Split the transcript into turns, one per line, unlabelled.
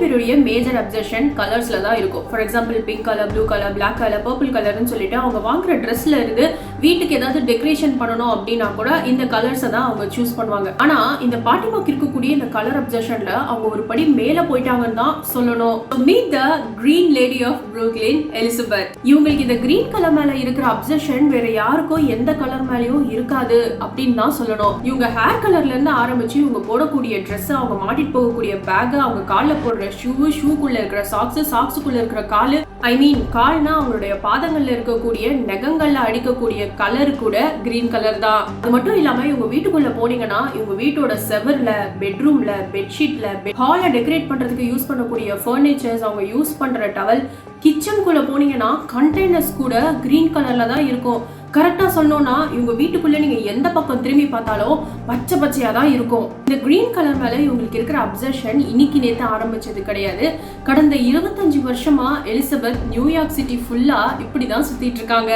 பேருடைய major obsession கலர்ஸ்ல தான் இருக்கும். For example pink colour blue colour black colour purple கலர்னு சொல்லிட்டு அவங்க வாங்குற ட்ரெஸ்ல இருந்து வீட்டுக்கு ஏதாவது டெக்கரேஷன் பண்ணணும் அப்படின்னா கூட இந்த கலர்ஸை தான் அவங்க சூஸ் பண்ணுவாங்க. ஆனா இந்த பாட்டிமாக்கு இருக்கக்கூடிய இந்த கலர் அப்சஷன்ல அவங்க ஒரு படி மேல போயிட்டாங்கன்னு தான் சொல்லணும். Meet the green lady of Brooklyn Elizabeth இவங்களுக்கு இந்த கிரீன் கலர் மேல இருக்கிற அப்சஷன் வேற யாருக்கும் எந்த கலர் மேலயும் இருக்காது அப்படின்னு தான் சொல்லணும். இவங்க ஹேர் கலர்ல இருந்து ஆரம்பிச்சு இவங்க போடக்கூடிய ட்ரெஸ் அவங்க மாட்டிட்டு போகக்கூடிய பேக் அவங்க கால்ல போடுற ஷூ ஷூக்குள்ள இருக்கிற சாக்ஸ் சாக்ஸுக்குள்ள இருக்கிற காலு ஐ மீன் கால்னா அவங்களுடைய பாதங்கள்ல இருக்கக்கூடிய நெகங்கள்ல அடிக்கக்கூடிய கலர் கூட கிரீன் கலர் தான். அது மட்டும் இல்லாம இவங்க வீட்டுக்குள்ள போனீங்கன்னா இவங்க வீட்டோட செவர்ல பெட்ரூம்ல பெட்ஷீட்ல ஹாலை டெக்கரேட் பண்றதுக்கு யூஸ் பண்ணக்கூடிய ஃபர்னிச்சர்ஸ் அவங்க யூஸ் பண்ற டவல் கிச்சனுக்குள்ள போனீங்கன்னா கண்டெய்னர்ஸ் கூட கிரீன் கலர்ல தான் இருக்கும். கரெக்டாக சொல்லணும்னா இவங்க வீட்டுக்குள்ளே நீங்கள் எந்த பக்கம் திரும்பி பார்த்தாலும் பச்சை பச்சையாக தான் இருக்கும். இந்த க்ரீன் கலர் மேலே இவங்களுக்கு இருக்கிற அப்சஷன் இன்னைக்கு நேற்று ஆரம்பிச்சது கிடையாது. கடந்த இருபத்தஞ்சு வருஷமாக எலிசபெத் நியூயார்க் சிட்டி ஃபுல்லாக இப்படி தான் சுற்றிட்டு இருக்காங்க.